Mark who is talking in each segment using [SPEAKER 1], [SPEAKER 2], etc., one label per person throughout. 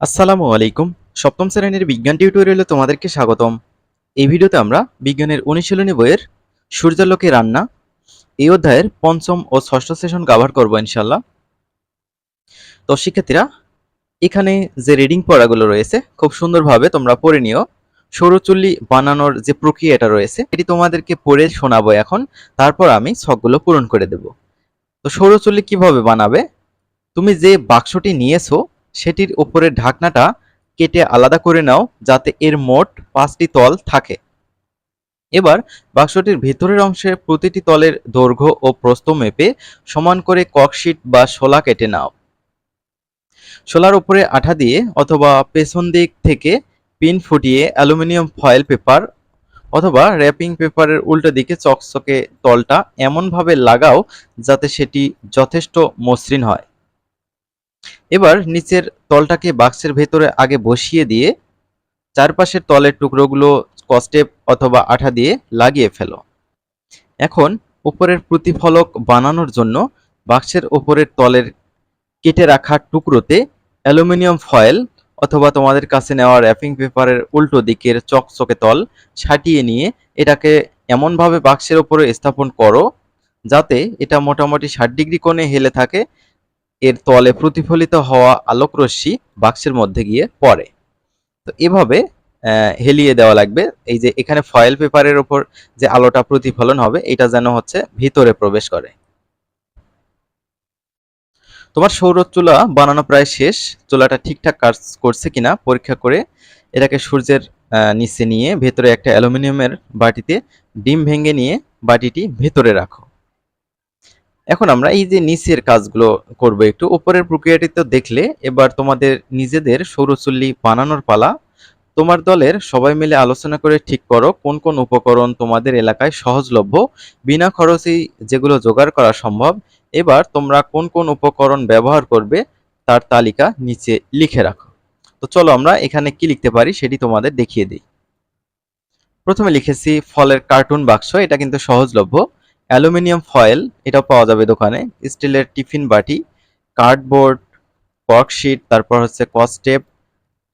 [SPEAKER 1] আসসালামু আলাইকুম। সপ্তম শ্রেণির বিজ্ঞান টিউটোরিয়ালে তোমাদেরকে স্বাগতম। এই ভিডিওতে আমরা বিজ্ঞানের অনুশীলনী বইয়ের সূর্যালোকে রান্না এই অধ্যায়ের পঞ্চম ও ষষ্ঠ সেশন কাভার করব ইনশাল্লাহ তো শিক্ষার্থীরা, এখানে যে রিডিং পড়াগুলো রয়েছে, খুব সুন্দরভাবে তোমরা পড়ে নিও। সৌরচুল্লি বানানোর যে প্রক্রিয়াটা রয়েছে, এটি তোমাদেরকে পড়ে শোনাবো এখন। তারপর আমি ছকগুলো পূরণ করে দেব। তো সৌরচুল্লি কীভাবে বানাবে? তুমি যে বাক্সটি নিয়েছো সেটির উপরের ঢাকনাটা কেটে আলাদা করে নাও যাতে এর মোট পাঁচটি তল থাকে। এবার বাক্সটির ভেতরের অংশে প্রতিটি তলের দৈর্ঘ্য ও প্রস্থ মেপে সমান করে ককশিট বা শোলা কেটে নাও। শোলার উপরে আঠা দিয়ে অথবা পেছন দিক থেকে পিন ফুটিয়ে অ্যালুমিনিয়াম ফয়েল পেপার অথবা র্যাপিং পেপারের উল্টো দিকে চকচকে তলটা এমনভাবে লাগাও যাতে সেটি যথেষ্ট মসৃণ হয়। এবার নিচের তলটাকে বাক্সের ভেতরে আগে বসিয়ে দিয়ে চারপাশের তলের টুকরোগুলো স্কচটেপ অথবা আঠা দিয়ে লাগিয়ে ফেলো। এখন উপরের প্রতিফলক বানানোর জন্য বাক্সের ওপরের তলের কেটে রাখা টুকরোতে অ্যালুমিনিয়াম ফয়েল অথবা তোমাদের কাছে নেওয়া র্যাপিং পেপারের উল্টো দিকের চকচকে তল ছাটিয়ে নিয়ে এটাকে এমনভাবে বাক্সের ওপরে স্থাপন করো যাতে এটা মোটামুটি ষাট ডিগ্রি কোণে হেলে থাকে এর তলে প্রতিফলিত হওয়া আলোকরশ্মি বাক্সের মধ্যে গিয়ে পড়ে। তো এভাবে হেলিয়ে দেওয়া লাগবে। এই যে এখানে ফয়েল পেপারের ওপর যে আলোটা প্রতিফলন হবে, এটা যেন হচ্ছে ভিতরে প্রবেশ করে। তোমার সৌর চুলা বানানো প্রায় শেষ। চুলাটা ঠিকঠাক কাজ করছে কিনা পরীক্ষা করে এটাকে সূর্যের নিচে নিয়ে ভেতরে একটা অ্যালুমিনিয়ামের বাটিতে ডিম ভেঙে নিয়ে বাটিটি ভেতরে রাখো। এখন আমরা এই যে নিচের কাজগুলো করব একটু, উপরের প্রক্রিয়াটি তো দেখলে, এবার তোমাদের নিজেদের সৌরচুল্লি বানানোর পালা। তোমার দলের সবাই মিলে আলোচনা করে ঠিক করো কোন কোন উপকরণ তোমাদের এলাকায় সহজলভ্য, বিনা খরচেই যেগুলো জোগাড় করা সম্ভব। এবার তোমরা কোন কোন উপকরণ ব্যবহার করবে তার তালিকা নিচে লিখে রাখো। তো চলো আমরা এখানে কি লিখতে পারি সেটি তোমাদের দেখিয়ে দিই। প্রথমে লিখেছি ফলের কার্টুন বাক্স, এটা কিন্তু সহজলভ্য। অ্যালুমিনিয়াম ফয়েল, এটাও পাওয়া যাবে দোকানে। স্টিলের টিফিন বাটি, কার্ডবোর্ড কর্কশিট তারপর হচ্ছে কস্টেপ,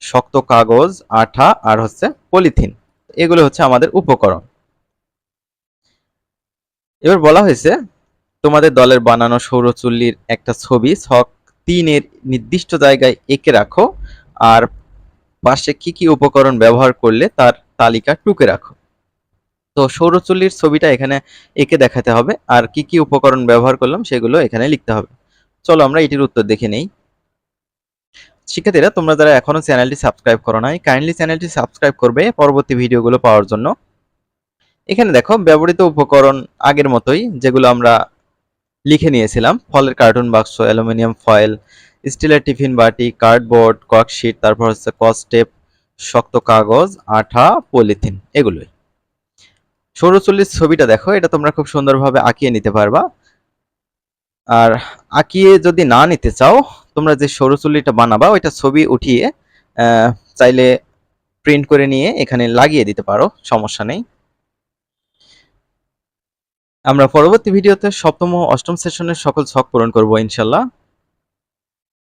[SPEAKER 1] শক্ত কাগজ, আঠা, আর হচ্ছে পলিথিন। এগুলো হচ্ছে আমাদের উপকরণ। এবার বলা হয়েছে, তোমাদের দলের বানানো সৌরচুল্লির একটা ছবি, ছক তিনের নির্দিষ্ট জায়গায় এঁকে রাখো, আর পাশে কি কি উপকরণ ব্যবহার করলে তার তালিকা টুকে রাখো। তো সৌরচুল্লির ছবিটা এখানে এঁকে দেখাতে হবে। আর কি কি উপকরণ ব্যবহার করলাম সেগুলো এখানে লিখতে হবে। চলো আমরা এটির উত্তর দেখে নেই। শিক্ষার্থীরা, তোমরা যারা এখনও চ্যানেলটি সাবস্ক্রাইব করো নাই কাইন্ডলি চ্যানেলটি সাবস্ক্রাইব করবে পরবর্তী ভিডিওগুলো পাওয়ার জন্য। এখানে দেখো, ব্যবহৃত উপকরণ আগের মতোই, যেগুলো আমরা লিখে নিয়েছিলাম। ফলের কার্টুন বাক্স, অ্যালুমিনিয়াম ফয়েল, স্টিলের টিফিন বাটি, কার্ডবোর্ড ককশিট তারপর হচ্ছে কস্টেপ, শক্ত কাগজ, আঠা, পলিথিন, এগুলোই। সৌরচল্লিশ ছবিটা দেখো, এটা তোমরা খুব সুন্দরভাবে আঁকিয়ে নিতে পারবা। আর আঁকিয়ে যদি না নিতে চাও, তোমরা যে সৌরচুল্লিটা বানাবা, ওইটা ছবি উঠিয়ে চাইলে প্রিন্ট করে নিয়ে এখানে লাগিয়ে দিতে পারো, সমস্যা নেই। আমরা পরবর্তী ভিডিওতে সপ্তম ও অষ্টম সেশনের সকল ছক পূরণ করব, ইনশাল্লাহ।